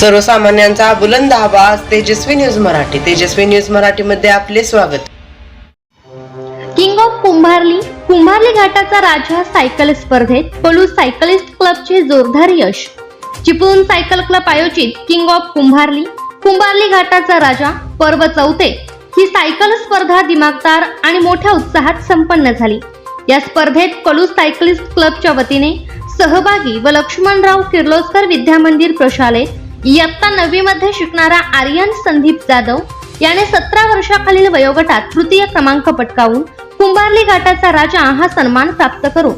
सर्वसामान्यांचा बुलंद आवाज तेजस्वी न्यूज मराठी. तेजस्वी न्यूज मराठी मध्ये आपले स्वागत. King of Kumbharli. कुंभारली घाटाचा राजा सायकल स्पर्धेत पलू सायकलिस्ट क्लबचे जोरदार यश. चिपळूण सायकल क्लब आयोजित किंग ऑफ कुंभारली. कुंभारली घाटाचा राजा पर्व चौथे ही सायकल स्पर्धा दिमागदार आणि मोठ्या उत्साहात संपन्न झाली. या स्पर्धेत कलू सायकलिस्ट क्लबच्या वतीने सहभागी व लक्ष्मणराव किर्लोस्कर विद्यामंदिर प्रशालेत इयत्ता नववी मध्ये शिकणारा आर्यन संदीप जाधव याने सतरा वर्षाखालील वयोगटात तृतीय क्रमांक पटकावून कुंभारली घाटाचा राजा हा सन्मान प्राप्त करून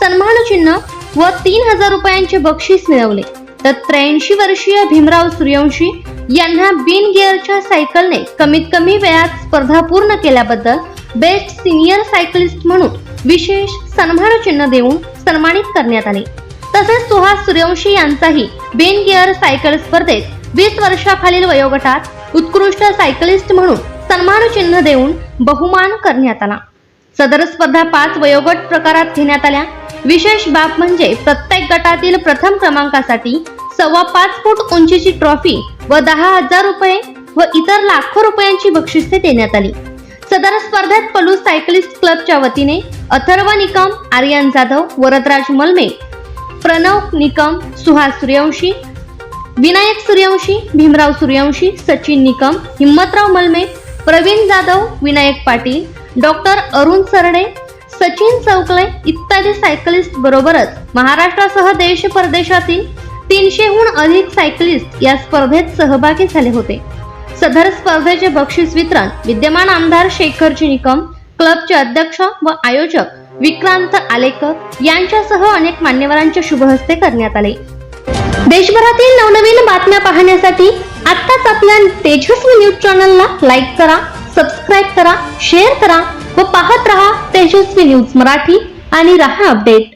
सन्मान चिन्ह व तीन हजार रुपयांचे बक्षीस मिळवले. तर त्र्याऐंशी वर्षीय भीमराव सूर्यवंशी यांना बिन गिअरच्या सायकलने कमीत कमी वेळात स्पर्धा पूर्ण केल्याबद्दल बेस्ट सिनियर सायकलिस्ट म्हणून विशेष सन्मान चिन्ह देऊन सन्मानित करण्यात आले. तसेच सुहास सूर्यवंशी यांचाही बिन गिअर सायकल स्पर्धेत वीस वर्षाखालील वयोगटात उत्कृष्ट सायकलिस्ट म्हणून सन्मान चिन्ह देऊन बहुमान करण्यात आला. सदर स्पर्धा पाच वयोगट प्रकारात घेण्यात आल्या. विशेष बाब म्हणजे प्रत्येक गटातील प्रथम क्रमांकासाठी सव्वा पाच फूट उंचीची ट्रॉफी व दहा हजार रुपये व इतर लाखो रुपयांची बक्षिसे देण्यात आली. सदर स्पर्धेत पलूस सायकलिस्ट क्लबच्या वतीने अथर्व निकम आर्यन जाधव वरदराज मलमे प्रणव निकम सुहास सूर्यवंशी विनायक सूर्यवंशी भीमराव सूर्यवंशी सचिन निकम हिम्मतराव मलमे प्रवीण जाधव विनायक पाटील डॉक्टर अरुण सरडे सचिन चौकले इत्यादी सायकलिस्ट बरोबरच महाराष्ट्रासह देश परदेशातील तीनशेहून अधिक सायकलिस्ट या स्पर्धेत सहभागी झाले होते. सदर स्पर्धेचे बक्षीस वितरण विद्यमान आमदार शेखरजी निकम क्लबचे अध्यक्ष व आयोजक विक्रांत आलेकर यांच्यासह अनेक मान्यवरांच्या शुभहस्ते करण्यात आले. देशभरातील नवनवीन बातम्या पाहण्यासाठी आत्ताच आपल्या तेजस्वी न्यूज चॅनलला लाईक करा सबस्क्राईब करा शेअर करा व पाहत रहा तेजस्वी न्यूज मराठी आणि रहा अपडेट.